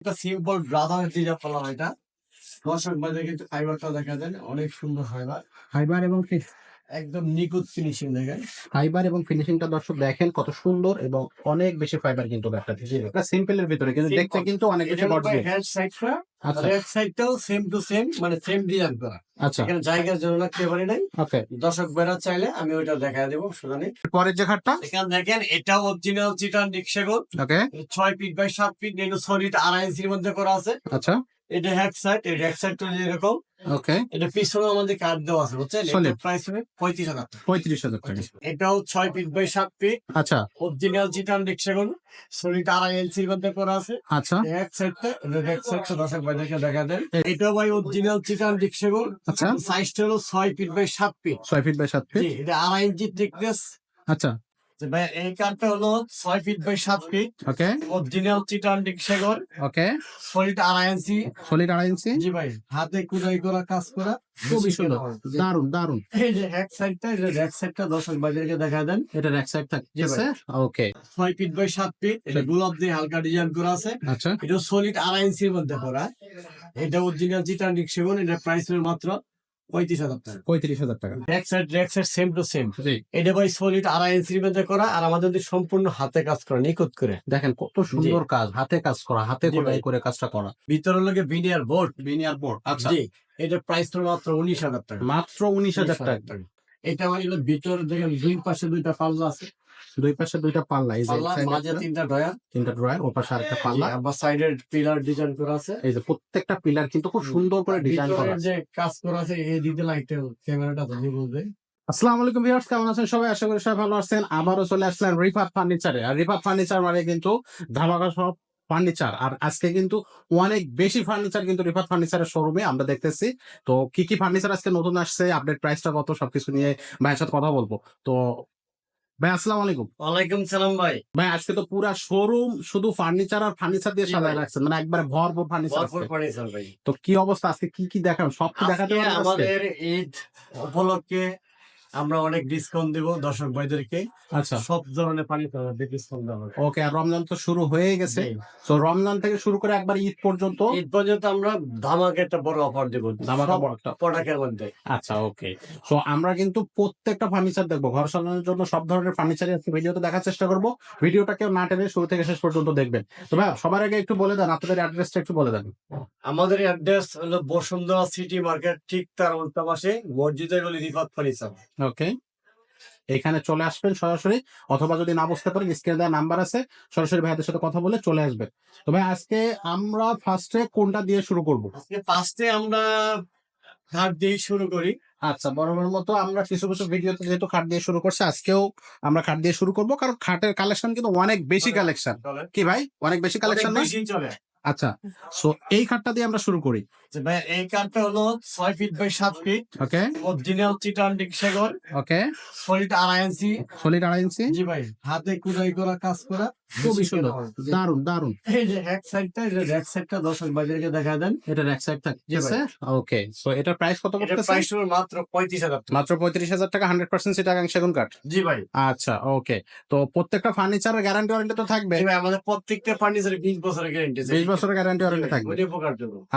একটা সিম্পল যেটা হয় এটা। কিন্তু ফাইবারটা দেখা যায় অনেক সুন্দর ফাইবার ফাইবার এবং একদম নিখুঁত ফিনিশিং দেখেন। ফাইবার এবং ফিনিশিংটা দর্শক দেখেন কত সুন্দর এবং অনেক বেশি ফাইবার কিন্তু একটা এটা সিম্পলের ভিতরে কিন্তু দেখতে কিন্তু অনেক বেশি গর্জিয়াস হেড সাইডটা আচ্ছা। সাইডটাও সেম টু সেম মানে সেম ডিজাইন করা। আচ্ছা। এখানে জায়গার জন্য লাগতে পারি নাই। ওকে। দর্শক বেড়া চাইলে আমি ওইটা দেখা দেবো সুদানি পরের যে খাটটা? এখানে দেখেন এটা অরিজিনাল চিটান ডিক্সেগন ওকে। ছয় ফিট বাই সাত ফিট নেনু সলিড আড়াই ইঞ্চির মধ্যে করা আছে। আচ্ছা। এটা হ্যাক সাইড এটা হ্যাক সাইডটা যেরকম ওকে এটা পিছনে আমাদের কার্ড দেওয়া আছে বুঝছেন? Solid. প্রাইস হবে পঁয়ত্রিশ হাজার টাকা। পঁয়ত্রিশ হাজার টাকা। এটাও ছয় ফিট বাই সাত ফিট আচ্ছা। অরিজিনাল চিটান ডিক্সেগন সলিড আড়াই ইঞ্চির মধ্যে করা আছে। আচ্ছা। এক সাইডটা এক সাইডটা দর্শক ভাইদেরকে দেখা দেন। এটাও ভাই অরিজিনাল চিটান ডিক্সেগন আচ্ছা। সাইজটা হলো ছয় ফিট বাই সাত ফিট ছয় ফিট বাই সাত ফিট এটা আড়াই ইঞ্চি থিকনেস আচ্ছা। ভাই এই কার্ডটা হলো ছয় ফিট বাই সাত ফিট ওকে অরিজিনাল চিটান ডিক্সেগন ওকে সলিড আড়াই ইঞ্চি সলিড আড়াই ইঞ্চি জি ভাই হাতে কুদাই করা কাজ করা খুবই সুন্দর। দারুণ দারুণ এই যে হ্যাক সাইডটা এই যে ব্যাক সাইডটা দর্শক বাজারকে দেখা দেন। এটা এক সাইড থাকছে ওকে ছয় ফিট বাই সাত ফিট এটা গোলাপ দিয়ে হালকা ডিজাইন করা আছে। আচ্ছা। এটা সলিড আড়াই ইঞ্চির মধ্যে করা। এটা অরিজিনাল চিটান ডিক্সেগন এটা প্রাইস মাত্র পঁয়ত্রিশ হাজার টাকা। পঁয়ত্রিশ হাজার টাকা। Back side back side same to same এটা ভাই সলিড আড়াই ইঞ্চির মধ্যে করা আর আমাদের সম্পূর্ণ হাতে কাজ করা নিখুঁত করে। দেখেন কত সুন্দর কাজ হাতে কাজ করা হাতে খোদাই করে কাজটা করা। ভিতরে লোকে বিনিয়ার বোর্ড বিনিয়ার বোর্ড আচ্ছা। এটা প্রাইস তো মাত্র উনিশ হাজার টাকা। মাত্র উনিশ হাজার টাকা। এটা আমার ভিতরে দেখেন দুই পাশে দুইটা পাল্লা আছে। দুই পাশে দুইটা পাল্লা এই যে মাঝে তিনটা ডয়ার তিনটা ড্রয়ার ও পাশে আরেকটা পাল্লা। আবার সাইডের পিলার ডিজাইন করা আছে। এই যে প্রত্যেকটা পিলার কিন্তু খুব সুন্দর করে ডিজাইন করা আছে। যে কাজ করা আছে এই দিকে লাইটে ক্যামেরাটা ধরে বুঝবে আসসালামু আলাইকুম ভিউয়ার্স কেমন আছেন সবাই? আশা করি সবাই ভালো আছেন। আবারও চলে আসলেন রিফাত ফার্নিচারে আর রিফাত ফার্নিচার মানে কিন্তু ধামাকা সব ফার্নিচার আর আজকে কিন্তু অনেক বেশি ফার্নিচার কিন্তু রিফাত ফার্নিচারের শোরুমে আমরা দেখতেছি। তো কি কি ফার্নিচার আজকে নতুন আসছে আপডেট প্রাইসটা কত সবকিছু নিয়ে ভাইয়ের সাথে কথা বলব। তো ভাই আসসালাম আলাইকুম। ওয়ালাইকুম সালাম ভাই। ভাই আজকে তো পুরা শোরুম শুধু ফার্নিচার আর ফার্নিচার দিয়ে সাজায় রাখছেন মানে একবারে ভরপুর ফার্নিচার ভরপুর ফার্নিচার ভাই। তো কি অবস্থা? আজকে কি কি দেখান সব কি দেখাতে আমাদের ঈদ উপলক্ষে আমরা অনেক ডিসকাউন্ট দেব দর্শক ভাইদেরকে। আচ্ছা। সব ধরনের ফার্নিচার ডিসকাউন্ট দেওয়া হবে ওকে আর রমজান তো শুরু হয়ে গেছে। তো রমজান থেকে শুরু করে একবার ঈদ পর্যন্ত? ঈদ পর্যন্ত আমরা ধামাকে একটা বড় অফার দেবো। ধামাকা বড় একটা- প্রোডাক্টের মধ্যে। আচ্ছা ওকে তো আমরা কিন্তু প্রত্যেকটা ফার্নিচার দেখব। ঘর সাজানোর জন্য সব ধরনের ফার্নিচারই আজকে ভিডিওতে দেখার চেষ্টা করব। ভিডিওটা কেউ না টেনে শুরু থেকে শেষ পর্যন্ত দেখবেন। তো ভাই সবার আগে একটু বলে দেন আপনাদের অ্যাড্রেসটা একটু বলে দেন। আমাদের অ্যাড্রেস হলো বসুন্ধরা সিটি মার্কেট ঠিক তার উল্টা পাশে মসজিদের গলি রিফাত ফার্নিচার ওকে এখানে চলে আসবেন সরাসরি অথবা যদি না বুঝতে পারেন স্ক্রিনে দেওয়া নাম্বার আছে সরাসরি ভাইদের সাথে কথা বলে চলে আসবেন। তো ভাই আজকে আমরা ফার্স্টে কোনটা দিয়ে শুরু করব? আজকে ফার্স্টে আমরা খাট দিয়ে শুরু করি। আচ্ছা বরাবর মতো আমরা কিছু কিছু ভিডিওতে যেহেতু খাট দিয়ে শুরু করছি আজকেও আমরা খাট দিয়ে শুরু করব কারণ খাটের কালেকশন কিন্তু অনেক বেশি কালেকশন কি ভাই? অনেক বেশি কালেকশন না আচ্ছা সো এই খাটটা দিয়ে আমরা শুরু করি। যে ভাই এই কাঠটা হলো ছয় ফিট বাই সাত ফিট। ওকে অরিজিনাল চিটান ডিকশাগর ওকে সলিড আড়াই ইঞ্চি সলিড আড়াই ইঞ্চি জি ভাই হাতে কুদাই করা কাজ করা। খুবই সুন্দর। দারুণ দারুণ এই যে এক সাইডটা এই যে ব্যাক সাইডটা দর্শক বাজারকে দেখা দেন এক সাইড থাকছে ওকে সো এটার প্রাইস কত এটা পড়তেছে? প্রাইস মাত্র পঁয়ত্রিশ হাজার টাকা। মাত্র পঁয়ত্রিশ হাজার টাকা হান্ড্রেড পার্সেন্ট সিটাগাং সেগুন কাঠ জি ভাই। আচ্ছা ওকে তো প্রত্যেকটা ফার্নিচারের গ্যারান্টি ওয়ারেন্টি তো থাকবে। জি ভাই আমাদের প্রত্যেকটা ফার্নিচারে বিশ বছরের গ্যারেন্টি বিশ বছরের গ্যারান্টি ওয়ারেন্টি থাকবে।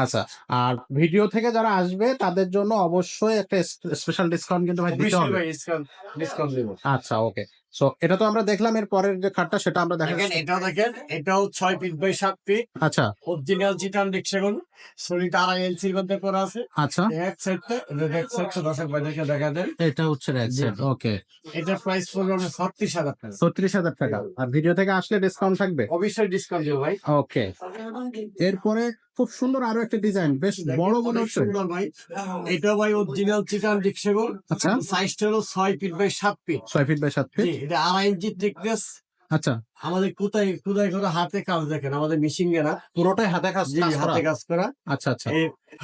আচ্ছা আর ভিডিও থেকে যারা আসবে তাদের জন্য অবশ্যই একটা স্পেশাল ডিসকাউন্ট কিন্তু ভাই দিতে হবে। ডিসকাউন্ট ডিসকাউন্ট দেবো। আচ্ছা ওকে সো এটা তো আমরা দেখলাম এর পরের যে খাটটা সেটা আমরা দেখেন এটাও দেখেন এটাও ছয় ফিট বাই সাত ফিট আচ্ছা। অরিজিনাল চিটান ডিক্সেগন সলিড আড়াই ইঞ্চির মধ্যে করা আছে। আচ্ছা। এক সাইডটা এক সাইডটা দর্শক ভাইদেরকে দেখা দেন। এটা হচ্ছে রেড জি। ওকে এটা প্রাইস পড়বে ছত্রিশ হাজার টাকা। ছত্রিশ হাজার টাকা। আর ভিডিও থেকে আসলে ডিসকাউন্ট থাকবে? অবশ্যই ডিসকাউন্ট দেবো ভাই। ওকে এরপরে খুব সুন্দর আরও একটা ডিজাইন বেশ বড় বড় সুন্দর ভাই। এটা ভাই অরিজিনাল চিকান ডিক্সেগন আচ্ছা। সাইজটা হলো ছয় ফিট বাই সাত ফিট ছয় ফিট বাই সাত ফিট জি এটা আড়াই ইঞ্চি থিকনেস আচ্ছা। আমাদের কোথায় কোথায় করে হাতে কাজ দেখেন আমাদের মেশিন না পুরোটাই হাতে কাজ। হাতে কাজ করা। আচ্ছা আচ্ছা।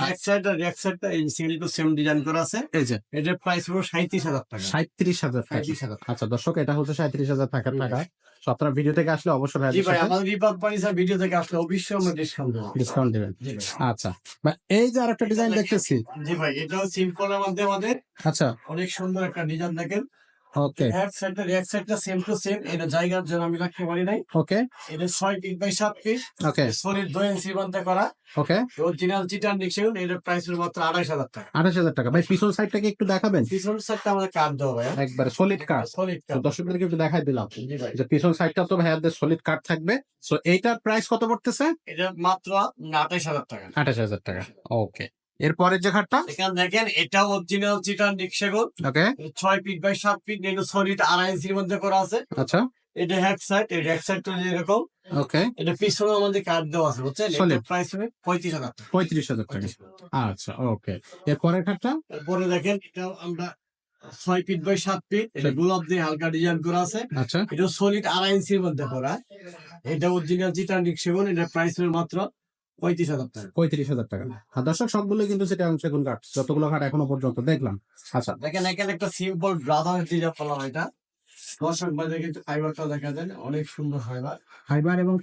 এক সাইড আর এক সাইডটা এই সিঙ্গেল টু সেম ডিজাইন করা আছে। এই যে। এটার প্রাইস হলো সাঁত্রিশ হাজার টাকা। সাঁত্রিশ হাজার সাঁত্রিশ হাজার আচ্ছা দর্শক এটা হচ্ছে সাঁত্রিশ হাজার টাকার। টাকা। আপনারা ভিডিও থেকে আসলে অবশ্যই জি ভাই আমাদের রিপাত ফার্নিচার ভিডিও থেকে আসলে অবশ্যই আমরা ডিসকাউন্ট দেবো। ডিসকাউন্ট দিবেন। জি ভাই। আচ্ছা। এই যে আরেকটা ডিজাইন দেখতেছি। জি ভাই এটাও সিম্পলের মধ্যে আমাদের। আচ্ছা। অনেক সুন্দর একটা ডিজাইন দেখেন। ওকে সাইডটা সাইডটা সেম টু সেম এটা জায়গার জন্য আমি রাখতে পারি নাই। ওকে এটা ছয় ফিট বাই সাত ফিট ওকে সলিড দুই ইঞ্চি বান্ধা করা। ওকে অরিজিনাল চিটার ডিকশন এটার প্রাইস হলো মাত্র আড়াইশ হাজার টাকা। হাজার টাকা। ভাই পিছন সাইডটাকে একটু দেখাবেন? পিছন সাইডটা আমাদের কাঠ দেওয়া ভাইয়া। একবারে সলিড কাঠ সলিড কাঠ দর্শকদেরকে একটু দেখাই দিলাম। ভাই। যে পিছন সাইডটা তো ভাইয়াদের সলিড কাঠ থাকবে। সো এইটার প্রাইস কত পড়তেছে? এটা মাত্র আঠাইশ হাজার টাকা। আঠাশ হাজার টাকা। ওকে এরপরের যে খাটটা? এখানে দেখেন এটা অরিজিনাল চিটার ডিকশন ওকে। ছয় ফিট বাই সাত ফিট এটা সলিড আড়াই ইঞ্চির মধ্যে করা আছে। আচ্ছা। এটা হেড সাইড এটা সাইডটা যেরকম ওকে। এটা পিছনে আমাদের কাঠ দেওয়া আছে বুঝছেন. এটার প্রাইস হবে পঁয়ত্রিশ হাজার টাকা। আচ্ছা ওকে। খাটটা? তারপরে দেখেন এটা আমরা ছয় ফিট বাই সাত ফিট এটা গোলাপ দিয়ে হালকা ডিজাইন করা আছে। আচ্ছা। এটা সলিড আড়াই ইঞ্চির মধ্যে করা। এটা অরিজিনাল চিটানিক সেগুন এটা প্রাইস হবে মাত্র পঁয়ত্রিশ হাজার টাকা। পঁয়ত্রিশ হাজার টাকা। আর দর্শক সবগুলো কিন্তু সেটা সেগুন কাঠ যতগুলো কাঠ এখনও পর্যন্ত দেখলাম। আচ্ছা দেখেন এখানে একটা সিম্পল ব্রাদার ডিজাইন বলা হয় এটা। দর্শক বাজে কিন্তু ফাইবারটা দেখা যায় অনেক সুন্দর ফাইবার ফাইবার এবং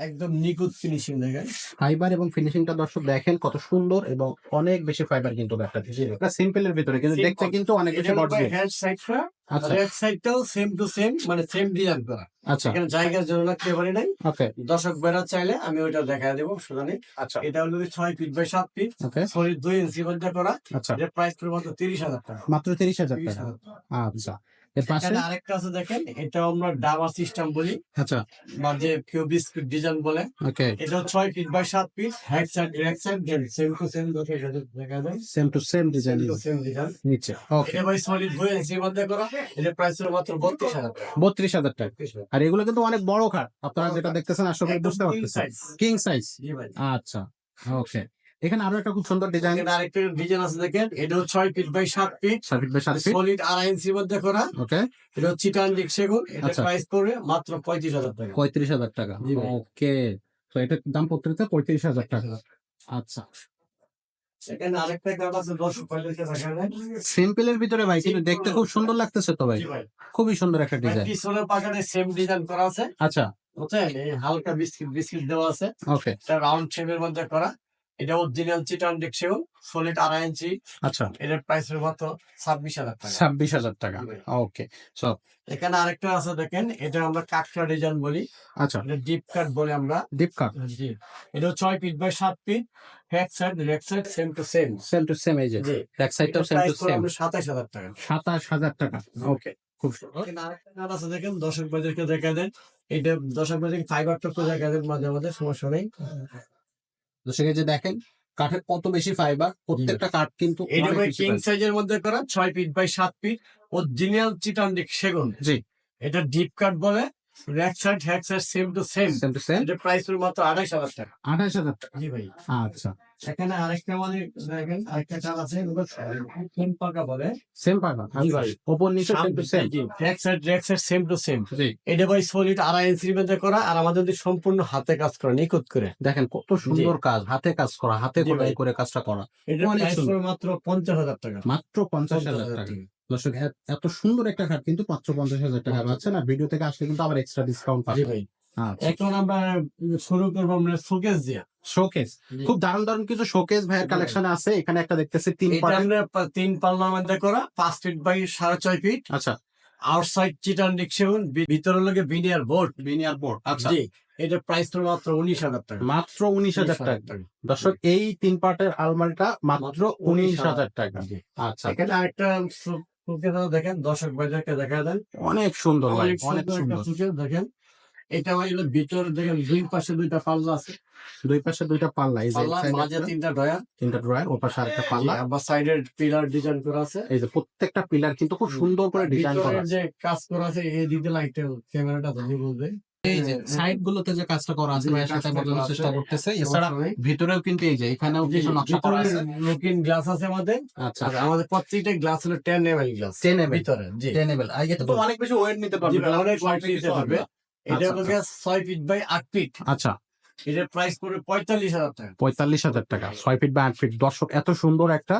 একদম নিখুঁত ফিনিশিং দেখেন। ফাইবার এবং ফিনিশিংটা দর্শক দেখেন কত সুন্দর এবং অনেক বেশি ফাইবার কিন্তু একটা এটা সিম্পলের ভিতরে কিন্তু দেখতে কিন্তু অনেক বেশি গর্জিয়াস হেড সাইডটা আচ্ছা। রেড সাইডটাও সেম টু সেম মানে সেম ডিজাইন করা। আচ্ছা। এখানে জায়গার জন্য রাখতে পারি নাই। ওকে দর্শক বেড়া চাইলে আমি ওইটা দেখা দেবো সুতরাং আচ্ছা। এটা হলো ছয় ফিট বাই সাত ফিট ওকে সলিড দুই ইঞ্চি মধ্যে করা। আচ্ছা। এটার প্রাইস পড়বে মাত্র তিরিশ হাজার টাকা। মাত্র তিরিশ হাজার তিরিশ টাকা হাজার টাকা। আচ্ছা। এর পাশে? আরেকটা আছে দেখেন এটা আমরা ডাবা সিস্টেম বলি। আচ্ছা। বা যে ডিজাইন বলে। ওকে। এটা ফিট বাই সাত feet head side same to same দেখা যায়। Same to same design. Same design. নিচে ওকে। এটা ভাই সলিড দুই ইঞ্চি মধ্যে করা এটা প্রাইস হলো মাত্র বত্রিশ হাজার টাকা। বত্রিশ হাজার টাকা। আর এগুলো কিন্তু অনেক বড় খাট। আপনারা যেটা দেখতেছেন আসলে একদম বুঝতে পারতেছেন। কিং সাইজ ভাই। আচ্ছা ওকে। এখানে আরও একটা খুব সুন্দর ডিজাইন আরেকটা ডিজাইন আছে দেখেন। এটাও ছয় ফিট বাই সাত ফিট সাত ফিট বাই সাত ফিট সলিড আড়াই ইঞ্চির মধ্যে করা। ওকে। এটা হচ্ছে চিটানজিক সেগুন। এটা আচ্ছা। প্রাইস পড়বে মাত্র পঁয়ত্রিশ হাজার টাকা। পঁয়ত্রিশ হাজার টাকা। ওকে। তো এটার দাম পড়তেছে পঁয়ত্রিশ হাজার টাকা। আচ্ছা। সিম্পলের ভিতরে ভাই কিন্তু দেখতে খুব সুন্দর লাগতেছে তো ভাই। খুবই সুন্দর একটা ডিজাইন পিছনের পাখানে সেম ডিজাইন করা আছে। আচ্ছা। বুঝছেন? হালকা বিস্কিট বিস্কিট দেওয়া আছে। ওকে। এটা রাউন্ড শেপের মধ্যে করা। এটা অরিজিনাল চিটান দেখছেও সলিড আড়াই ইঞ্চি আচ্ছা। এটার প্রাইস হবে মাত্র ছাব্বিশ হাজার টাকা। ছাব্বিশ হাজার টাকা। ওকে সো এখানে আরেকটা আছে দেখেন এটা আমরা কাঠটা ডিজাইন বলি। আচ্ছা। এটা ডিপ কাট বলে আমরা। ডিপ কাট জি। এটা ছয় ফিট বাই সাত feet head side leg side same to same same to same এই যে। ব্যাক সাইডটাও সেম টু সেম সাতাশ হাজার টাকা। সাতাশ হাজার টাকা। ওকে খুব সুন্দর। এখানে আরেকটা আছে দেখেন দর্শক বাজারকে দেখা দেন। এটা দর্শক বাজার ফাইবার টুকু দেখা দেন মাঝে মাঝে সমস্যা নেই। দর্শক সেখানে যে দেখেন কাঠের কত বেশি ফাইবার প্রত্যেকটা কাঠ কিন্তু এটা ভাই কিং সাইজের মধ্যে করা ছয় ফিট বাই সাত ফিট অরিজিনাল চিটান সেগুন। জি। এটা ডিপ কাঠ বলে রেক side hack side same to same same to same এটা প্রাইস হলো মাত্র আড়াইশ হাজার টাকা। আঠাশ হাজার টাকা। জি ভাই। আচ্ছা। এখানে আরেকটা মানে দেখেন আরেকটা কাল আছে এগুলো তিন পাকা বলে। সেম পাইবা জি ভাই। ওপর নিচে সেম টু সেম রেক সাইড রেক সাইড সেম টু সেম জি। এটা ভাই সলিড আড়াই ইঞ্চির মধ্যে করা আর আমাদের যদি সম্পূর্ণ হাতে কাজ করা নিখুঁত করে। দেখেন কত সুন্দর কাজ হাতে কাজ করা হাতে খোদাই করে কাজটা করা। এটা অনেক। পড়বে মাত্র পঞ্চাশ হাজার টাকা। মাত্র পঞ্চাশ হাজার টাকা। দর্শক এত সুন্দর একটা খাট কিন্তু মাত্র পঞ্চাশ হাজার টাকা পাচ্ছেন আর ভিডিও থেকে আসলে কিন্তু আবার এক্সট্রা ডিসকাউন্ট জি পাবেন ভাই। আচ্ছা। এখন আমরা শুরু করব আমরা শোকেস দিয়ে। শোকেস খুব দারুণ দারুণ কিছু শোকেস ভাইয়ের কালেকশন আছে। এখানে একটা দেখতেছি তিন তিন পাল্লার মধ্যে করা পাঁচ ফিট বাই সাড়ে ছয় ফিট আচ্ছা। আউটসাইড চিটান ডিকশন ভিতরে লোকে বিনিয়ার বোর্ড বিনিয়ার বোর্ড আচ্ছা। এটা প্রাইস তো মাত্র উনিশ হাজার টাকা। মাত্র উনিশ হাজার টাকা। দর্শক এই তিন পার্টের আলমারিটা মাত্র উনিশ হাজার টাকা। আচ্ছা। এখানে আরেকটা দেখেন দর্শক বাজারকে দেখা দেন। অনেক সুন্দর ভাই অনেক সুন্দর দেখেন। এটা হইল হলো ভিতরে দেখেন দুই পাশে দুইটা পাল্লা আছে। দুই পাশে দুইটা পাল্লা এই যে মাঝে তিনটা ড্রয়ার। তিনটা ড্রয়ার ওর পাশে আরেকটা পাল্লা। আবার সাইডে পিলার ডিজাইন করা আছে। এই যে প্রত্যেকটা পিলার কিন্তু খুব সুন্দর করে ডিজাইন করা আছে। যে কাজ করা আছে এই দিতে লাইটের ক্যামেরাটা ধরে বলবে। এই যে সাইড গুলোতে যে কাজটা করা আছে সেটা বোঝানোর চেষ্টা করতেছে। এছাড়া ভিতরেও কিন্তু এই যে এখানেও কিছু নকশা করা আছে। লুকিং গ্লাস আছে আমাদের। আচ্ছা। আমাদের প্রত্যেকটা গ্লাস হলো টেন এম গ্লাস। 10 ml ভিতরে জি। টেনেবল আর এটা তো অনেক বেশি ওয়েট নিতে পারবে অনেক সব নিতে পারবে। এটা আচ্ছা, ফিট বাই ফিট আচ্ছা। এটার প্রাইস পড়বে পঁয়তাল্লিশ হাজার টাকা। পঁয়তাল্লিশ হাজার টাকা। ছয় ফিট বা আট ফিট দর্শক এত সুন্দর একটা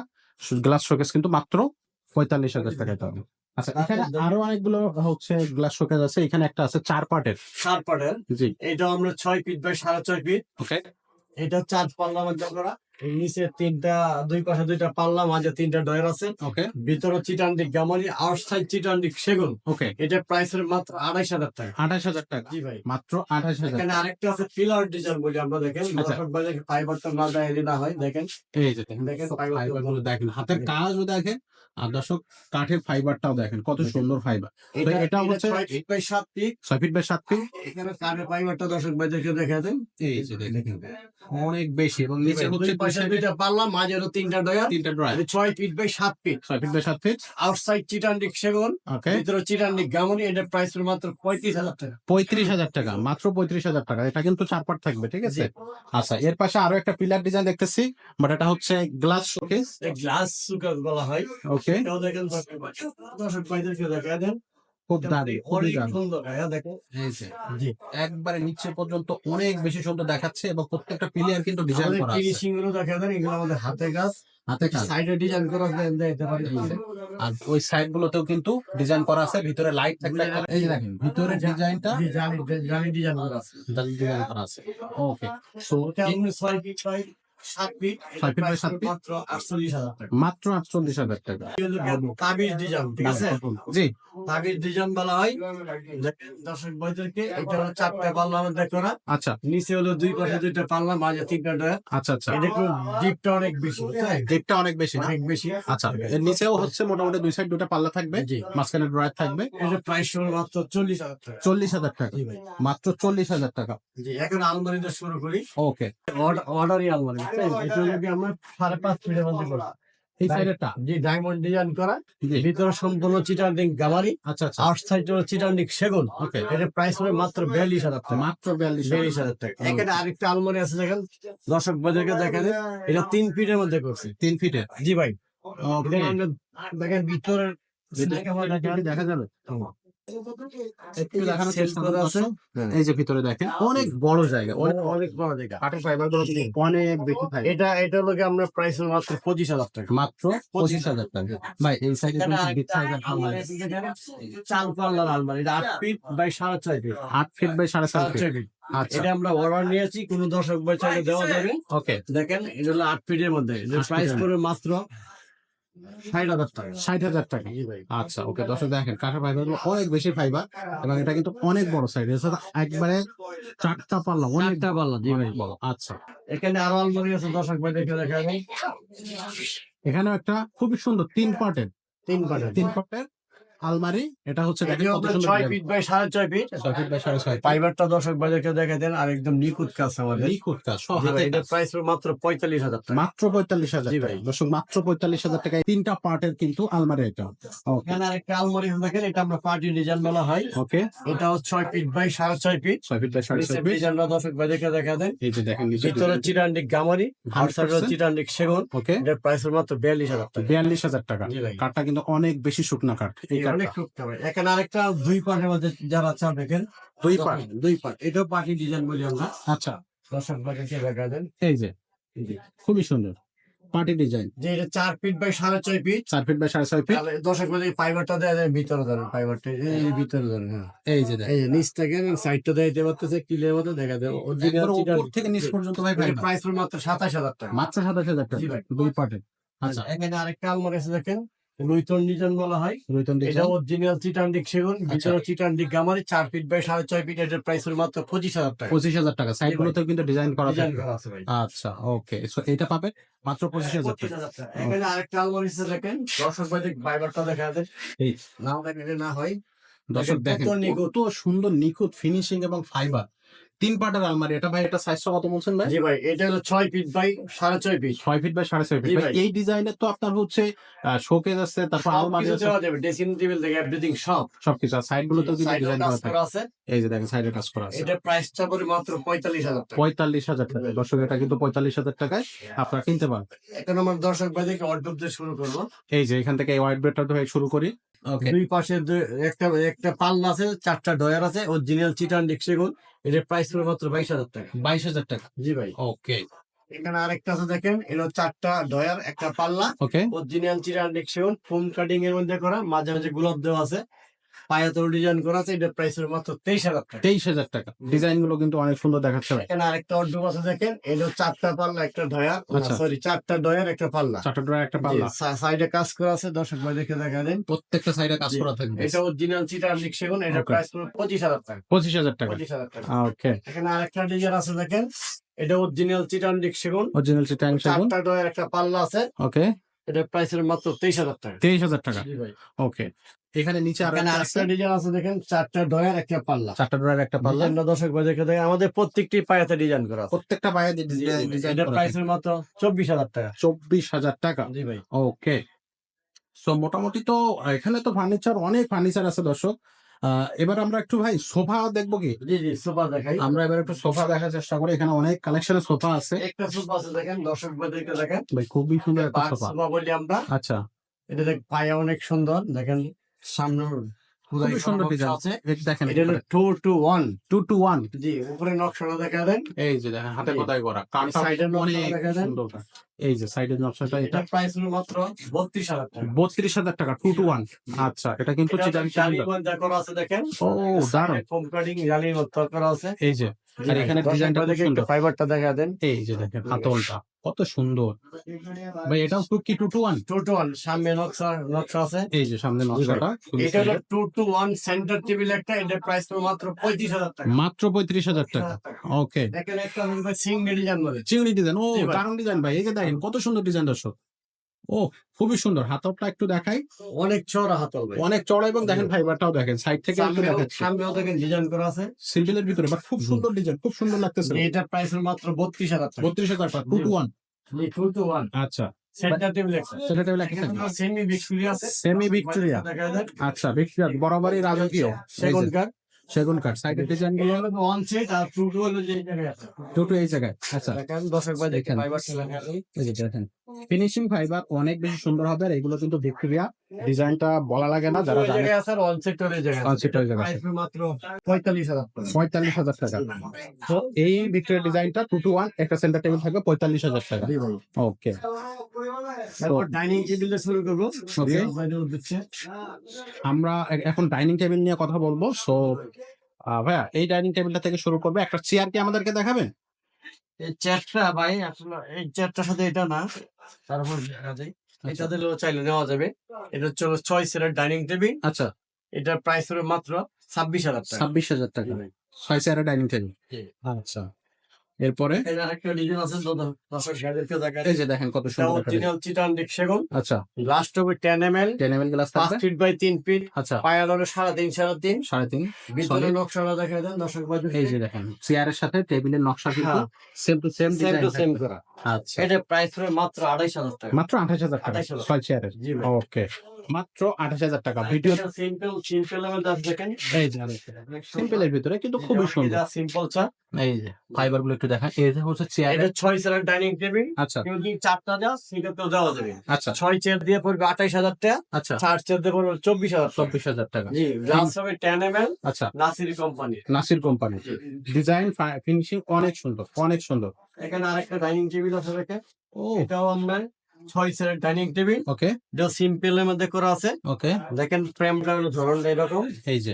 গ্লাস শোকেস কিন্তু মাত্র পঁয়তাল্লিশ হাজার টাকা হবে আচ্ছা এখানে আরও অনেকগুলো হচ্ছে গ্লাস শোকেস আছে। এখানে একটা আছে চার পার্টের চার পাটের। জি। এটা আমরা ছয় ফিট বাই সাড়ে ছয় ফিট ওকে এটা চার পাল্লার মধ্যে করা নিচে তিনটা দুই পাশে দুইটা পাল্লা মাঝে তিনটা ডয়ার আছে। ওকে ভিতরে চিটান্ডিক গামারি আউটসাইড চিটান্ডিক সেগুন। ওকে এটা প্রাইস মাত্র আড়াইশ হাজার টাকা। আঠাশ হাজার টাকা। জি ভাই। মাত্র আঠাশ হাজার এখানে আরেকটা আছে পিলার ডিজাইন বলি আমরা দেখেন। আচ্ছা। না দেয় না হয় দেখেন। এই যে দেখেন দেখেন দেখেন। হাতের কাজও দেখেন আর দর্শক কাঠের ফাইবারটাও দেখেন কত সুন্দর ফাইবার এটা হচ্ছে- ছয় ফিট বাই সাত ফিট ছয় ফিট বাই সাত ফিট এখানে কাঠের ফাইবারটা দর্শক ভাইদেরকে দেখা দেন এই যে দেখেন। অনেক বেশি এবং নিচে হচ্ছে এ দুইটা পাল্লা মাঝে হলো তিনটা ডয়ার তিনটা ছয় ফিট বাই সাত ফিট ছয় ফিট বাই সাত ফিট আউটসাইড চিটান্ডিক সেগুন ভিতরে চিটান্ডিক গামনি এটার প্রাইস মাত্র পঁয়ত্রিশ হাজার টাকা। পঁয়ত্রিশ হাজার টাকা মাত্র পঁয়ত্রিশ হাজার টাকা। এটা কিন্তু চার পার্ট থাকবে ঠিক আছে? আচ্ছা এর পাশে আরও একটা পিলার ডিজাইন দেখতেছি বাট এটা হচ্ছে গ্লাস শোকেস গ্লাস সুগার বলা হয়। ওকে দর্শক ভাইদেরকে দেখা দেন। একবারে নিচে পর্যন্ত অনেক বেশি সুন্দর দেখাচ্ছে এবং প্রত্যেকটা পিলিয়ার কিন্তু ডিজাইন করা ফিনিশিংগুলো দেখা দেন এগুলো আমাদের হাতে কাজ। হাতে কাজ। সাইডে ডিজাইন করা আর ওই সাইড গুলোতেও কিন্তু ডিজাইন করা আছে ভিতরে লাইট এই দেখেন ভিতরে ডিজাইনটা জি জানি জানি ডিজাইন করা আছে। ডিজাইন করা আছে। ওকে সো ওটা ফিট সাত ফিট বাই সাত ফিট? মাত্র আটচল্লিশ হাজার টাকা। মাত্র আটচল্লিশ হাজার টাকা। তাবিজ ডিজাইন ঠিক আছে? জি। তাবিজ ডিজাইন বলা হয়। দর্শক ভাইদেরকে এটা হলো চারটা পাল্লা আমাদের করা আচ্ছা। নিচে হলো দুই পাশে দুইটা পাল্লা মাঝে তিনটা ডয়া আচ্ছা আচ্ছা। এটা ডিপটা অনেক বেশি? ডেকটা অনেক বেশি অনেক বেশি। আচ্ছা এর নিচেও হচ্ছে মোটামুটি দুই সাইড দুটো পাল্লা থাকবে। জি। মাঝখানে ড্রয়ার থাকবে। এটা প্রাইস হলো মাত্র চল্লিশ হাজার টাকা। চল্লিশ হাজার টাকা। মাত্র চল্লিশ হাজার টাকা। জি এখন আলমারিতে শুরু করি। ওকে। অর্ডারই আলমারি। বুঝছেন? এটা হলো কি আমরা সাড়ে পাঁচ ফিটের মধ্যে করা এই সাইডেরটা? জি ডায়মন্ড ডিজাইন করা। ভিতরে সম্পূর্ণ চিটারডিং গামারি আচ্ছা আচ্ছা। হলো চিটারডিং সেগুন ওকে এটা প্রাইস হবে মাত্র বিয়াল্লিশ হাজার টাকা। মাত্র বিয়াল্লিশ বিয়াল্লিশ হাজার টাকা। এখানে আরেকটা আলমারি আছে দেখেন। দর্শক বাজারকে দেখা যায় এটা তিন ফিটের মধ্যে করছে। তিন ফিটের? জি ভাই। দেখেন দেখেন ভিতরের দেখা যাবে। একটু দেখানোর চেষ্টা করা আছে। এই যে ভিতরে দেখেন অনেক বড় জায়গা অনেক অনেক অনেক বড় জায়গা। কাঠের ফাইবারগুলো অনেক বেশি এটা এটা হলো আমরা প্রাইস মাত্র পঁচিশ হাজার টাকা। মাত্র পঁচিশ হাজার টাকা। ভাই এই সাইডে এখানে কিন্তু আরেকটা বিগ সাইজের আলমারি। আলমারি আছে যেখানে চাল পাল্লার আলমারি আট ফিট বাই সাড়ে ছয় ফিট আট ফিট বাই সাড়ে সাত ছয় ফিট আচ্ছা। এটা আমরা অর্ডার নিয়েছি কোন দর্শক ভাই চাইলে দেওয়া যাবে। ওকে দেখেন এটা হলো আট ফিটের মধ্যে। প্রাইস করে মাত্র ষাট হাজার টাকা। আচ্ছা ওকে দর্শক দেখেন কাঠের ফাইবারগুলো অনেক বেশি ফাইবার এবং এটা কিন্তু অনেক বড় সাইড এছাড়া একবারে চারটা পাল্লা জি ভাই। আচ্ছা। এখানে আরও আলমারি আছে দর্শক ভাই দেখে এখানেও একটা খুবই সুন্দর তিন পার্টের তিন পার্টের তিন পার্টের আলমারি এটা হচ্ছে দেখেন কত সুন্দর ছয় ফিট বাই সাড়ে ছয় ফিট। ছয় ফিট বাই সাড়ে ছয় ফাইবারটা দর্শক ভাইদেরকে দেখা দেন আর একদম নিখুঁত কাজ আমাদের। নিখুঁত কাজ, এটা প্রাইস মাত্র পঁয়তাল্লিশ হাজার টাকা। মাত্র পঁয়তাল্লিশ হাজার টাকা। দর্শক মাত্র পঁয়তাল্লিশ হাজার টাকায় তিনটা পার্টের কিন্তু আলমারি এটা। এখানে আরেকটা আলমারি দেখেন এটা আমরা পার্টি ডিজাইন বলা হয়। ওকে এটা হচ্ছে ছয় ফিট বাই সাড়ে ছয় ফিট। ছয় ফিট বাই সাড়ে ছয় ফিট। ডিজাইনটা দর্শক ভাইদেরকে দেখা দেন। এই যে দেখেন ভিতরে চিটান্ডিক গামারি আউটসাইড চিটান্ডিক সেগুন। ওকে এটার প্রাইস মাত্র বিয়াল্লিশ হাজার টাকা। বিয়াল্লিশ হাজার টাকা। কাঠটা কিন্তু অনেক বেশি শুকনা কাঠ। এই অনেক এখানে আরেকটা দুই মধ্যে যারা চান দেখেন। দুই পার্ট দুই পার্ট এটাও পার্টি ডিজাইন বলি আমরা। আচ্ছা। দর্শক ভাইদেরকে দেখা দেন এই যে। খুবই সুন্দর। পার্টি ডিজাইন যে এটা চার ফিট বাই সাড়ে ছয় ফিট চার ফিট বাই সাড়ে ছয় ফিট দর্শক ভাই ফাইবারটা দেয় ভিতরে ধরেন ফাইবারটা এই ভিতরে ধরেন এই যে এই যে নিচ থেকে সাইডটা দেয় দিতে পারতেছে ক্লিয়ার মতো দেখা দেয় উপর থেকে নিচ পর্যন্ত ভাই প্রাইস মাত্র সাতাশ হাজার টাকা। মাত্র সাতাশ হাজার টাকা। দুই পার্টের আচ্ছা। এখানে আরেকটা আলমারি আছে দেখেন। বলা হয়। রৈতন এটা ডিজাইন অরিজিনাল চিটান্ডিক সেগুন ভিতরে চিটান্ডিক গামারি চার ফিট বাই সাড়ে ছয় ফিট এটার প্রাইস মাত্র পঁচিশ হাজার টাকা। পঁচিশ হাজার টাকা। সাইড গুলোতেও কিন্তু ডিজাইন করা আছে আচ্ছা ওকে সো এটা পাবে মাত্র পঁচিশ হাজার টাকা। এখানে আরেকটা আলমারি দেখেন। দর্শক ভাই দেখা যায়। নাও না হয়। দর্শক দেখেন দেখেন কত সুন্দর নিখুঁত ফিনিশিং এবং ফাইবার তিন পার্টের আলমারি। এটা ভাই এটা সাইজটা কত বলছেন ভাই? জি ভাই এটা হলো ছয় ফিট বাই সাড়ে ছয় ফিট। ছয় ফিট বাই সাড়ে ছয় ফিট। এই ডিজাইনের তো আপনার হচ্ছে শোকেজ আছে তারপর আলমারি আছে। ড্রেসিং টেবিল থেকে এভরিথিং সব। সবকিছু আর সাইড কিন্তু সাইডে ডিজাইন করা আছে। এই যে দেখেন সাইডে কাজ করা আছে। এটা প্রাইসটা পড়ে মাত্র পঁয়তাল্লিশ হাজার টাকা। পঁয়তাল্লিশ হাজার টাকা। দর্শক এটা কিন্তু পঁয়তাল্লিশ হাজার টাকায় আপনারা কিনতে পারবেন। এখন আমার দর্শক ভাই থেকে অর্ডার দিয়ে শুরু করব। এই যে এখান থেকে এই হোয়াইট বেডটা তো শুরু করি। দুই পাশে একটা একটা পাল্লা আছে চারটা ডয়ার আছে অরিজিনাল চিটান ডিক্সেগুন এটার প্রাইস পড়ে মাত্র বাইশ হাজার টাকা। বাইশ হাজার টাকা। জি ভাই। ওকে এখানে আরেকটা আছে দেখেন এলো চারটা ডয়ার একটা পাল্লা। ওকে অরিজিনাল চিটান ডিক্সেগুন ফোম কাটিং এর মধ্যে করা মাঝে মাঝে গুলাব দেওয়া আছে। পায়াতল ডিজাইন করা আছে এটার প্রাইস হলো মাত্র তেইশ হাজার টাকা। তেইশ হাজার টাকা। ডিজাইনগুলো কিন্তু অনেক সুন্দর দেখাচ্ছে এখানে আরেকটা আছে দেখেন এটা চারটা পাল্লা একটা ডয়ার। সরি চারটা ডয়ার একটা পাল্লা। চারটা একটা পাল্লা। সাইডে কাজ করা আছে দর্শক ভাই দেখে দেখা দেন। প্রত্যেকটা সাইডে কাজ জি। করা থাকবে। এটা অরিজিনাল চিটার লিক সেগুন এটা প্রাইস হলো পঁচিশ হাজার টাকা। পঁচিশ হাজার টাকা। পঁচিশ হাজার টাকা। ওকে এখানে আরেকটা ডিজাইন আছে দেখেন এটা অরিজিনাল চিটার লিক সেগুন। অরিজিনাল চিটাং সেগুন। চারটা ডয়ার একটা পাল্লা আছে। ওকে এটা প্রাইস হলো মাত্র তেইশ হাজার টাকা। তেইশ হাজার টাকা। ভাই। ওকে এখানে নিচে আর আছে। ডিজাইন আছে দেখেন চারটা ডয়ার একটা পাল্লা। চারটা ড্রয়ার একটা পাল্লা। ডিজাইনটা দর্শক দেখে দেখেন আমাদের প্রত্যেকটি পায়াতে ডিজাইন করা আছে। প্রত্যেকটা পায়ে ডিজাইন এটার প্রাইস হলো মাত্র চব্বিশ হাজার টাকা। চব্বিশ হাজার টাকা? জি ভাই। ওকে সো মোটামুটি তো এখানে তো ফার্নিচার অনেক ফার্নিচার আছে দর্শক। এবার আমরা একটু ভাই সোফা দেখব কি? জি জি সোফা দেখাই। আমরা এবার একটু সোফা দেখার চেষ্টা করি। এখানে অনেক কালেকশনের সোফা আছে। একটা সোফা আছে দেখেন দর্শক দেখেন। ভাই খুবই সুন্দর একটা সোফা। বলি আমরা। আচ্ছা। এটা দেখ পায়া অনেক সুন্দর দেখেন। সামনে খুবই সুন্দর ডিজাইন দেখেন এটা হলো two two one two two one জি উপরে নকশাটা দেখা দেন। এই যে দেখেন হাতে কোথায় করা অনেক। সুন্দর এই যে সাইডের নকশাটা এটা প্রাইস হলো মাত্র বত্রিশ হাজার টাকা। বত্রিশ হাজার টাকা টু টু ওয়ান আচ্ছা এটা কিন্তু চিটাং করা আছে দেখেন। ও ফোম কাটিং মধ্যে করা আছে। এই যে আর এখানে ডিজাইনটা ফাইবারটা দেখা দেন। এই যে দেখেন হাতলটা কত সুন্দর। ভাই এটাও টু কি two two one two two one সামনে নকশা নকশা আছে। এই যে সামনে নকশাটা এটা হলো। Two two one centre table একটা এটার প্রাইস মাত্র পঁয়ত্রিশ হাজার টাকা। মাত্র পঁয়ত্রিশ হাজার টাকা। ওকে দেখেন একটা সিঙ্গেল ডিজাইন চিংড়ি ডিজাইন ও। দারুণ ডিজাইন ভাই এই যে দেখেন। কত সুন্দর ডিজাইন দর্শক। ও খুবই সুন্দর। হাতলটা একটু দেখাই। অনেক চড়া হাতল অনেক চড়া এবং দেখেন ফাইবারটাও দেখেন সাইড থেকে সামনেও- দেখেন ডিজাইন করা আছে। সিম্পলের ভিতরে বাট খুব সুন্দর ডিজাইন খুব সুন্দর লাগতেছে। এটা প্রাইস মাত্র বত্রিশ হাজার টাকা। বত্রিশ হাজার টাকা two two one two two one আচ্ছা। সেমি ভিক্টোরিয়া আছে। সেমি ভিক্টোরিয়া আচ্ছা ভিক্টোরিয়া বরাবরই রাজকীয়। সেগুন কাঠ সেগুন কাঠ। সাইডের ডিজাইনগুলো ওয়ান সেট আর টু হলো যে জায়গায় আছে। এই জায়গায়। আচ্ছা। দেখেন দেখেন। ফাইবার দেখেন। ফিনিশিং ফাইবার অনেক বেশি সুন্দর হবে আর এগুলো কিন্তু ভিক্টোরিয়া ডিজাইনটা বলা লাগে না যারা জানে। আর ওয়ান sector এর জায়গায় আছে। মাত্র পঁয়তাল্লিশ হাজার টাকা। পঁয়তাল্লিশ হাজার টাকা। তো এই ভিক্টোরিয়া ডিজাইনটা টু টু ওয়ান একটা সেন্টার টেবিল থাকবে পঁয়তাল্লিশ হাজার টাকা। ওকে তারপর ডাইনিং টেবিলে শুরু করব। Okay. আমরা এখন ডাইনিং টেবিল নিয়ে কথা বলব। সো ভাইয়া এই ডাইনিং টেবিলটা থেকে শুরু করবে। একটা চেয়ার কি আমাদেরকে দেখাবেন এই চেয়ারটা ভাই আসলে এই চেয়ারটার সাথে এটা না তারপর দেখা যায় এটা দিলেও চাইলে নেওয়া যাবে। এটা হচ্ছে ছয় সিটের ডাইনিং টেবিল আচ্ছা। এটার প্রাইস হলো মাত্র ছাব্বিশ হাজার টাকা। ছাব্বিশ হাজার টাকা। ছয় চেয়ারের ডাইনিং টেবিল আচ্ছা। এরপরে? এই যে দেখেন কত সুন্দর চিটান আচ্ছা। লাস্ট হবে ten M L ten M glass পাঁচ ফিট বাই তিন ফিট আচ্ছা। পায়াল হলো সাড়ে তিন সাড়ে তিন। সাড়ে তিন। ভিতরে Solid। নকশাটা দেখা দেন দর্শক বাজু এই যে দেখেন চেয়ারের সাথে টেবিলের নকশা কিন্তু হ্যাঁ। Same to same same to same করা। আচ্ছা। এটা প্রাইস হবে মাত্র আড়াইশ হাজার টাকা। মাত্র আঠাশ হাজার টাকা। ছয় চেয়ারের ওকে মাত্র আঠাশ হাজার টাকা। ভিডিও সিম্পল সিম্পলের ভিতরে কিন্তু খুবই সুন্দর। সিম্পল চা এই যে ফাইবারগুলো একটু দেখা এই যে হচ্ছে চেয়ার এটা ছয় চেয়ার ডাইনিং টেবিল আচ্ছা। কেউ যদি চারটা দেওয়া সেটাতেও দেওয়া যাবে। আচ্ছা। ছয় চেয়ার দিয়ে পড়বে আঠাইশ হাজার টাকা। আচ্ছা। চার চেয়ার দিয়ে পড়বে চব্বিশ হাজার চব্বিশ হাজার টাকা। জি গ্লাস হবে টেন এম এল আচ্ছা। Nasir company Nasir company design finishing অনেক সুন্দর অনেক সুন্দর। এখানে আরেকটা ডাইনিং টেবিল আছে দেখে ও। এটাও আপনার ছয় চেয়ার ডাইনিং টেবিল। ওকে। এটা সিম্পল এর মধ্যে করা আছে। ওকে। দেখেন ফ্রেমটা হলো ধরনটা এরকম এই যে।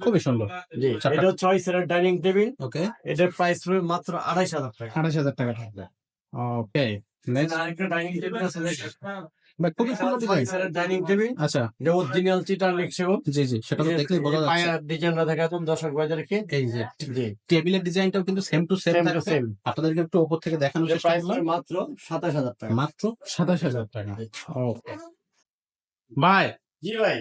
খুবই সুন্দর। জি। এটা ছয় চেয়ার ডাইনিং টেবিল। ওকে। এটার প্রাইস হবে মাত্র আড়াইশ হাজার টাকা। আড়াইশ হাজার টাকা। ওকে নেক্সট আরেকটা ডাইনিং টেবিল আছে খুবই সুন্দর ডিজাইন ডাইনিং টেবিল আচ্ছা। এটা অরিজিনাল চিটার লিখছেও জি জি সেটা তো দেখলেই বোঝা যাচ্ছে। পায়ার ডিজাইনটা দেখাতুন দর্শক বাজারকে এই যে টেবিলের ডিজাইনটাও কিন্তু সেম টু সেম সেম আপনাদেরকে একটু উপর থেকে দেখানোর চেষ্টা করলাম। মাত্র সাতাশ হাজার টাকা। মাত্র সাতাশ হাজার টাকা। ভাই জি ভাই।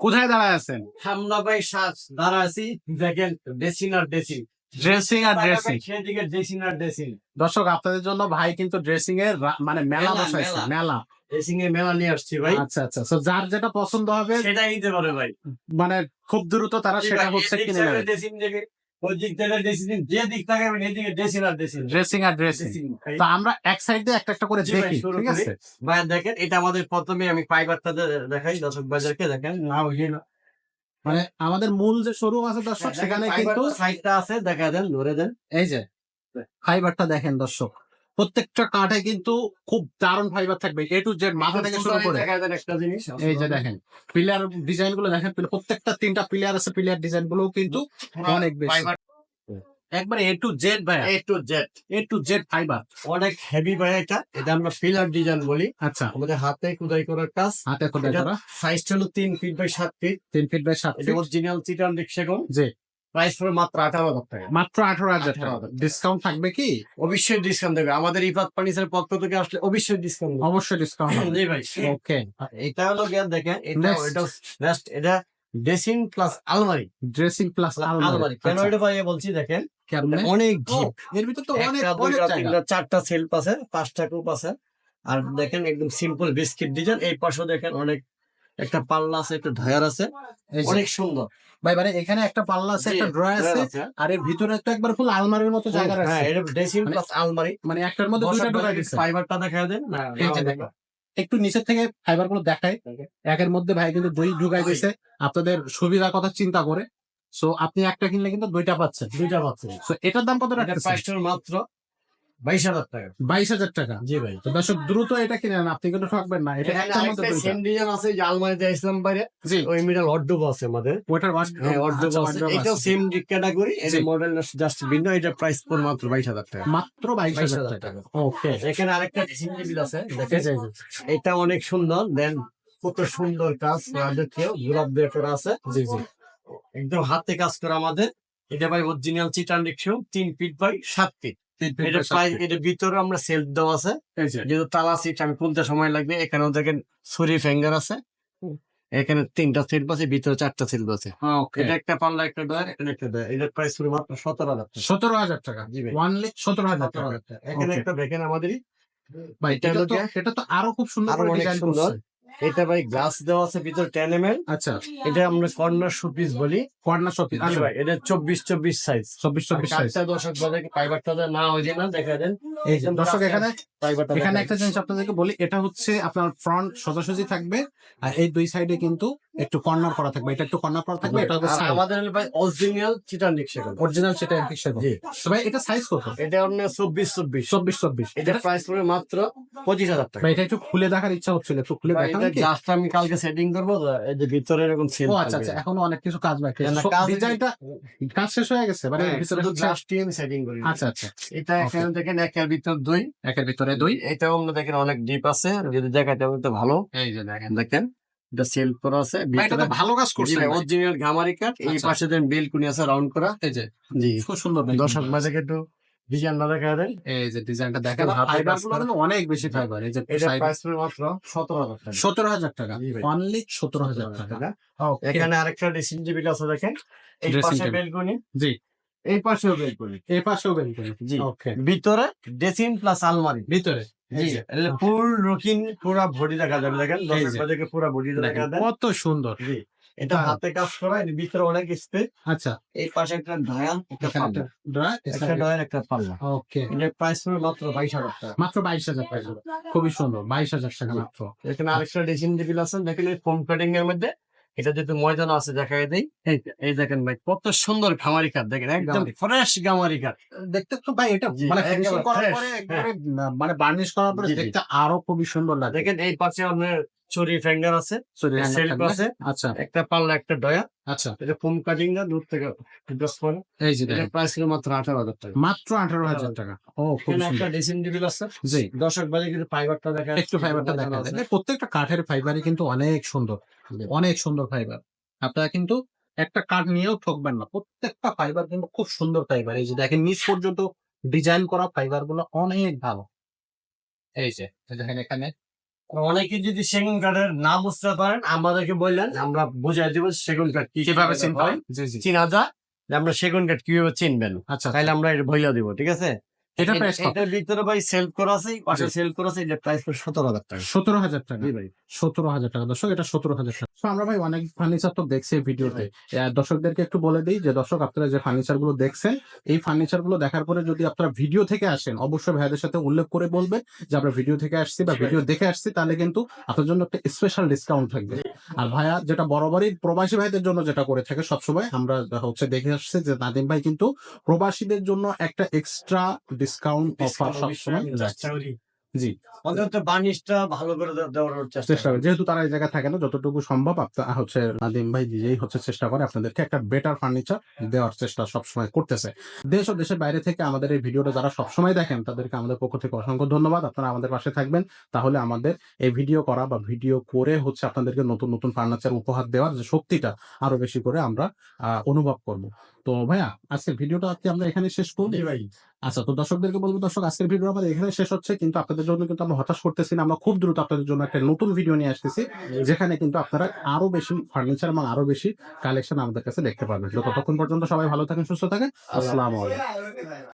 কোথায় দাঁড়ায় আছেন? আমরা ভাই সাজ দাঁড়া আছি। দেখেন ড্রেসিং আর ড্রেসিং ড্রেসিং আর ড্রেসিং সেদিকে ড্রেসিং আর ড্রেসিং দর্শক আপনাদের জন্য ভাই কিন্তু ড্রেসিং এর মানে মেলা মেলা, বসাইছে মেলা। এ মেলা নিয়ে আসছি ভাই। আচ্ছা আচ্ছা। যার যেটা পছন্দ হবে সেটাই নিতে পারে ভাই। মানে খুব দ্রুত তারা সেটা হচ্ছে কিনে নেবে। ড্রেসিং থেকে আমরা এক সাইড একটা একটা করে জি দেখি ঠিক আছে? ভাই দেখেন এটা আমাদের প্রথমে আমি ফাইবারটা দেখাই দর্শক বাজারকে দেখেন না মানে আমাদের মূল যে শোরুম আছে দর্শক সেখানে কিন্তু সাইডটা আছে দেখা দেন ধরে দেন। এই যে ফাইবারটা দেখেন দর্শক। প্রত্যেকটা কাঠে কিন্তু খুব দারুণ ফাইবার থাকবে এ টু জেড মাথা থেকে শুরু করে। এই যে দেখেন পিলার ডিজাইনগুলো দেখেন প্রত্যেকটা তিনটা পিলার আছে পিলার ডিজাইনগুলো কিন্তু অনেক বেশি। একবারে এ টু জেড ভাই A to Z A to Z fibre অনেক হেভি ভাই এটা এটা আমরা ফিলার ডিজাইন বলি। আচ্ছা। আমাদের হাতে খোদাই করার কাজ। হাতে খোদাই করা। সাইজটা হলো তিন ফিট বাই সাত ফিট তিন ফিট বাই সাত ফিট অরিজিনাল চিটান সেগুন জি। প্রাইস পড়ে মাত্র আঠারো হাজার টাকা। মাত্র আঠারো হাজার টাকা। ডিসকাউন্ট থাকবে কি? অবশ্যই ডিসকাউন্ট দেবে। আমাদের ইফাত ফার্নিচার পক্ষ থেকে আসলে অবশ্যই ডিসকাউন্ট অবশ্যই ডিসকাউন্ট জি ভাই। ওকে এটা হলো গিয়ে দেখেন এটা এটা নেক্সট এটা ড্রেসিং প্লাস আলমারি। ড্রেসিং প্লাস আলমারি। কেন এটা ভাই বলছি দেখেন অনেক ডিপ এর ভিতর তো অনেক চারটা সেলফ আছে পাঁচটা কুপ আছে। আর দেখেন একদম সিম্পল বিস্কিট ডিজাইন এই পাশেও দেখেন অনেক একটা পাল্লা আছে একটা ঢায়ার আছে। অনেক সুন্দর। ভাই মানে এখানে একটা পাল্লা আছে একটা ড্রয়ার আছে আর এর ভিতরে তো একবার ফুল আলমারির মতো জায়গা হ্যাঁ এটা ড্রেসিং মানে- প্লাস আলমারি। মানে একটার মধ্যে দুইটা ঢোকাই দিচ্ছে। ফাইবারটা দেখা দেন। না একটু নিচের থেকে ফাইবারগুলো দেখায় একের মধ্যে ভাই কিন্তু দুই ঢুকাই দিছে। আপনাদের সুবিধার কথা চিন্তা করে। সো আপনি একটা কিনলে কিন্তু দুইটা পাচ্ছেন দুইটা পাচ্ছেন। সো এটার দাম কত এটা রাখতেছেন? মাত্র বাইশ হাজার টাকা। বাইশ হাজার টাকা? জি ভাই। তো দর্শক দ্রুত এটা কিনে নেন আপনি কিন্তু ঠকবেন না। এটা এখানে একটার মধ্যে আরেকটা দুইটা। সেম ডিজাইন আছে যে আলমারিতে ইসলাম বাইরে। জি। ওই মিডল অর্ডব আছে আমাদের। ওটার ওয়াশ হ্যাঁ আছে। এটাও সেম ক্যাটাগরি এর মডেল জাস্ট ভিন্ন এটা প্রাইস মাত্র বাইশ হাজার টাকা। মাত্র বাইশ হাজার টাকা। ওকে এখানে আরেকটা ড্রেসিং আছে দেখেন। এটা অনেক সুন্দর দেন কত সুন্দর কাজ রাজকীয় গোলাপ দিয়ে করা আছে। জি জি। একদম হাতে কাজ করা আমাদের। এটা ভাই অরিজিনাল চিটান রিক্সা তিন ফিট বাই সাত ফিট এটা প্রায় ভিতরে আমরা সেলফ দেওয়া আছে। যেহেতু তালা সিট আমি খুলতে সময় লাগবে। এখানেও দেখেন ছুরি ফিঙ্গার আছে। এখানে তিনটা সেলফ আছে ভিতরে চারটা সেলফ আছে। এটা একটা পাল্লা একটা ডয়ার এখানে একটা ডয়ার এটার প্রাইস পুরো মাত্র সতেরো হাজার টাকা। সতেরো হাজার টাকা। জি ওয়ানলি সতেরো হাজার টাকা। এখানে একটা দেখেন আমাদেরই। এটা তো আরও খুব সুন্দর এটা ভাই গ্লাস দেওয়া আছে ভিতর টেন এম এল আচ্ছা। এটা আমরা কর্নার শোপিস বলি। কর্নার শোপিস আচ্ছা ভাই এটা চব্বিশ চব্বিশ সাইজ চব্বিশ চব্বিশ সাইজ দর্শক দশক বাজে ফাইবারটা না ওই যে না দেখা দেন। এই যে দর্শক এখানে এখানে একটা জিনিস আপনাদেরকে বলি এটা হচ্ছে আপনার ফ্রন্ট সোজাসুজি থাকবে আর এই দুই সাইডে কিন্তু একটু কর্নার করা থাকবে এটা একটু কর্নার করা থাকবে এটা হচ্ছে আমাদের ভাই অরিজিনাল চিটান রিক্সা অরিজিনাল সেটা এমপিক্সেল জি। তো ভাই এটা সাইজ কত? এটা আপনার চব্বিশ চব্বিশ। চব্বিশ চব্বিশ। এটা প্রাইস পড়বে মাত্র পঁচিশ হাজার টাকা। ভাই এটা একটু খুলে দেখার ইচ্ছা হচ্ছিল একটু খুলে ভাই, দেখাবেন কি? জাস্ট আমি কালকে সেটিং করব এই যে ভিতরে এরকম সেল ও আচ্ছা আচ্ছা এখনও অনেক কিছু কাজ বাকি কাজ- ডিজাইনটা কাজ শেষ হয়ে গেছে মানে হ্যাঁ, ভিতরে হচ্ছে জাস্ট আমি সেটিং করি। আচ্ছা আচ্ছা। এটা এখানে দেখেন একের ভিতর দুই। একের ভিতরে দুই। এটাও আমরা দেখেন অনেক ডিপ আছে যদি দেখাতে হবে তো ভালো। এই যে দেখেন। দেখেন। এটা সেল করা আছে ভালো কাজ করছে অরিজিনাল গামারি কাঠ এই আচ্ছা। পাশে দেন বেলকুনি আছে রাউন্ড করা। এই যে জি। খুব সুন্দর দর্শক মাঝে একটু ডিজাইন না দেখা দেন। এই যে ডিজাইনটা দেখেন ফাইবারগুলো অনেক বেশি ফাইবার এই যে এটা প্রাইস মাত্র সতেরো হাজার টাকা। টাকা। অনলি। এখানে আরেকটা ড্রেসিং টেবিল আছে দেখেন। এই পাশে বেলকুনি জি। এই পাশেও বেলকুনি এই পাশেও বেলকনি জি। ওকে ভিতরে ড্রেসিং প্লাস আলমারি। ভিতরে। ফুল রুকিন পুরা বডি দেখা যাবে দেখেন। এই দর্শক যে। বাজাকে পুরা বডি দেখা দেখেন, কত সুন্দর। জি এটা বাহ। হাতে কাজ করা এর ভিতরে অনেক স্পেস। আচ্ছা। এই পাশে একটা ঢায়াল একটা পাল্লা। একটা dra- একটা পাল্লা। ওকে। এটার প্রাইস পড়বে মাত্র বাইশ হাজার টাকা। মাত্র বাইশ হাজার টাকা খুবই সুন্দর বাইশ হাজার টাকা মাত্র। এখানে আরেকটা ড্রেসিং টেবিল আছে দেখেন এই ফোম কাটিং এর মধ্যে। এটা যেহেতু ময়দান আছে দেখাই দেই এই দেখেন ভাই কত সুন্দর খামারি কাঠ দেখেন একদম। ফ্রেশ গামারি কাঠ দেখতে তো ভাই এটা মানে ফিনিশিং করার পরে একবারে মানে বার্নিশ করার পরে। দেখতে আরও খুবই সুন্দর লাগে দেখেন এই পাশে আপনার চুরি ফ্যাঙ্গার আছে সেলফ আছে আচ্ছা। একটা পাল্লা একটা ডয়া। আচ্ছা। এটা ফোম কাটিং না দূর থেকে দশ পরে। এই যে এটা প্রাইস ছিল মাত্র আঠারো হাজার টাকা। মাত্র আঠারো হাজার টাকা। ও খুব একটা ড্রেসিং টেবিল আছে। জি। দর্শক বাজে কিন্তু ফাইবারটা দেখা একটু ফাইবারটা দেখা যায় প্রত্যেকটা কাঠের ফাইবারই কিন্তু অনেক সুন্দর। অনেক সুন্দর ফাইবার আপনারা কিন্তু একটা কাঠ নিয়েও ঠকবেন না। প্রত্যেকটা ফাইবার কিন্তু খুব সুন্দর ফাইবার এই যে দেখেন নিচ পর্যন্ত ডিজাইন করা ফাইবারগুলো অনেক ভালো। এই যে দেখেন এখানে। অনেকে যদি সেগুন কাঠের না বুঝতে পারেন আমাদেরকে বললেন আমরা বুঝাই দিব সেগুন কাঠ কীভাবে চিনা যায় আমরা সেগুন কাঠ কীভাবে চিনবেন। আচ্ছা তাহলে আমরা এটা বইলা দিব ঠিক আছে? এটা প্রাইস এটার ভিতরে ভাই সেল করা আছে পাশে সেল করা আছে এটা প্রাইস পড়ে সতেরো হাজার টাকা। সতেরো হাজার টাকা। ভাই। সতেরো হাজার টাকা। দর্শক এটা সতেরো হাজার টাকা। তো আমরা ভাই অনেক ফার্নিচার তো দেখছি ভিডিওতে। দর্শকদেরকে একটু বলে দিই যে দর্শক আপনারা যে ফার্নিচারগুলো দেখছেন এই ফার্নিচারগুলো দেখার পরে যদি আপনারা ভিডিও থেকে আসেন অবশ্যই ভাইদের সাথে উল্লেখ করে বলবেন যে আমরা ভিডিও থেকে আসছি বা ভিডিও দেখে আসছি তাহলে কিন্তু আপনার জন্য একটা স্পেশাল ডিসকাউন্ট থাকবে। আর ভাইয়া যেটা বরাবরই প্রবাসী ভাইদের জন্য যেটা করে থাকে সবসময় আমরা হচ্ছে দেখে আসছি যে নাদিম ভাই কিন্তু প্রবাসীদের জন্য একটা এক্সট্রা ডিসকাউন্ট অফার সবসময় জি। অন্তত বার্নিশটা ভালো করে দেওয়ার চেষ্টা করে। যেহেতু তারা এই জায়গায় থাকে না যতটুকু সম্ভব আপনার হচ্ছে নাদিম ভাই নিজেই হচ্ছে চেষ্টা করে আপনাদেরকে একটা বেটার ফার্নিচার দেওয়ার চেষ্টা সবসময় করতেছে। দেশ ও দেশের বাইরে থেকে আমাদের এই ভিডিওটা যারা সবসময় দেখেন তাদেরকে আমাদের পক্ষ থেকে অসংখ্য ধন্যবাদ। আপনারা আমাদের পাশে থাকবেন। তাহলে আমাদের এই ভিডিও করা বা ভিডিও করে হচ্ছে আপনাদেরকে নতুন নতুন ফার্নিচার উপহার দেওয়ার যে শক্তিটা আরও বেশি করে আমরা অনুভব করব। তো ভাইয়া আজকের ভিডিওটা আজকে আমরা এখানে শেষ করব ভাই। আচ্ছা তো দর্শকদেরকে বলব দর্শক আজকের ভিডিও আমাদের এখানে শেষ হচ্ছে কিন্তু আপনাদের জন্য কিন্তু আমরা হতাশ করতেছি না। আমরা খুব দ্রুত আপনাদের জন্য একটা নতুন ভিডিও নিয়ে আসতেছি যেখানে কিন্তু আপনারা আরও বেশি ফার্নিচার এবং আরও বেশি কালেকশন আমাদের কাছে দেখতে পারবেন। তো ততক্ষণ পর্যন্ত সবাই ভালো থাকেন সুস্থ থাকেন। আসসালামু আলাইকুম।